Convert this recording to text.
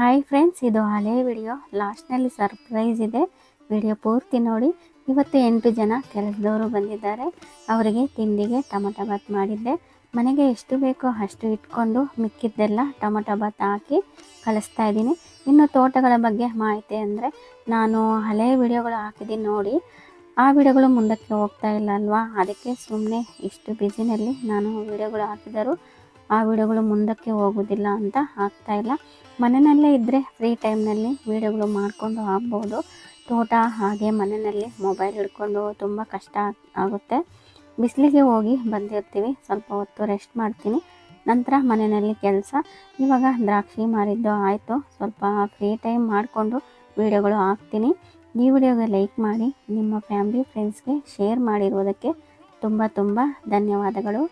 Hi friends ಇದು ಹಳೆ video ಲಾಸ್ಟ್ನಲ್ಲಿ ಸರ್ಪ್ರೈಸ್ ಇದೆ. ವಿಡಿಯೋ ಪೂರ್ತಿ ನೋಡಿ. ಇವತ್ತು ಎಂಟು ಜನ ಕೆಲಸದವರು ಬಂದಿದ್ದಾರೆ. ಅವರಿಗೆ ತಿಂಡಿಗೆ ಟೊಮೊಟೊ ಬಾತ್ ಮಾಡಿದ್ದೆ. ಮನೆಗೆ ಎಷ್ಟು ಬೇಕೋ ಅಷ್ಟು ಇಟ್ಕೊಂಡು ಮಿಕ್ಕಿದ್ದೆಲ್ಲ ಟೊಮೊಟೊ ಬಾತ್ ಹಾಕಿ ಕಳಿಸ್ತಾ ಇದ್ದೀನಿ. ಇನ್ನು ತೋಟಗಳ ಬಗ್ಗೆ ಮಾಹಿತಿ ಅಂದರೆ ನಾನು ಹಳೆ ವಿಡಿಯೋಗಳು ಹಾಕಿದ್ದೀನಿ ನೋಡಿ. ಆ ವಿಡಿಯೋಗಳು ಮುಂದಕ್ಕೆ ಹೋಗ್ತಾ ಇಲ್ಲ ಅಲ್ವಾ? ಅದಕ್ಕೆ ಸುಮ್ಮನೆ ಇಷ್ಟು ಬ್ಯುಸಿನಲ್ಲಿ ನಾನು ವಿಡಿಯೋಗಳು ಹಾಕಿದರೂ ಆ ವಿಡಿಯೋಗಳು ಮುಂದಕ್ಕೆ ಹೋಗೋದಿಲ್ಲ ಅಂತ ಆಗ್ತಾಯಿಲ್ಲ ಮನೆಯಲ್ಲೇ ಇದ್ದರೆ ಫ್ರೀ ಟೈಮ್ನಲ್ಲಿ ವೀಡಿಯೋಗಳು ಮಾಡಿಕೊಂಡು ಆಗ್ಬೋದು. ತೋಟ ಹಾಗೆ ಮನೆಯಲ್ಲಿ ಮೊಬೈಲ್ ಹಿಡ್ಕೊಂಡು ತುಂಬ ಕಷ್ಟ ಆಗುತ್ತೆ. ಬಿಸಿಲಿಗೆ ಹೋಗಿ ಬಂದಿರ್ತೀವಿ. ಸ್ವಲ್ಪ ಹೊತ್ತು ರೆಸ್ಟ್ ಮಾಡ್ತೀನಿ. ನಂತರ ಮನೆಯಲ್ಲಿ ಕೆಲಸ. ಇವಾಗ ದ್ರಾಕ್ಷಿ ಮಾರಿದ್ದು ಆಯಿತು. ಸ್ವಲ್ಪ ಫ್ರೀ ಟೈಮ್ ಮಾಡಿಕೊಂಡು ವೀಡಿಯೋಗಳು ಹಾಕ್ತೀನಿ. ಈ ವಿಡಿಯೋಗೆ ಲೈಕ್ ಮಾಡಿ, ನಿಮ್ಮ ಫ್ಯಾಮಿಲಿ ಫ್ರೆಂಡ್ಸ್ಗೆ ಶೇರ್ ಮಾಡಿರುವುದಕ್ಕೆ ತುಂಬ ತುಂಬ ಧನ್ಯವಾದಗಳು.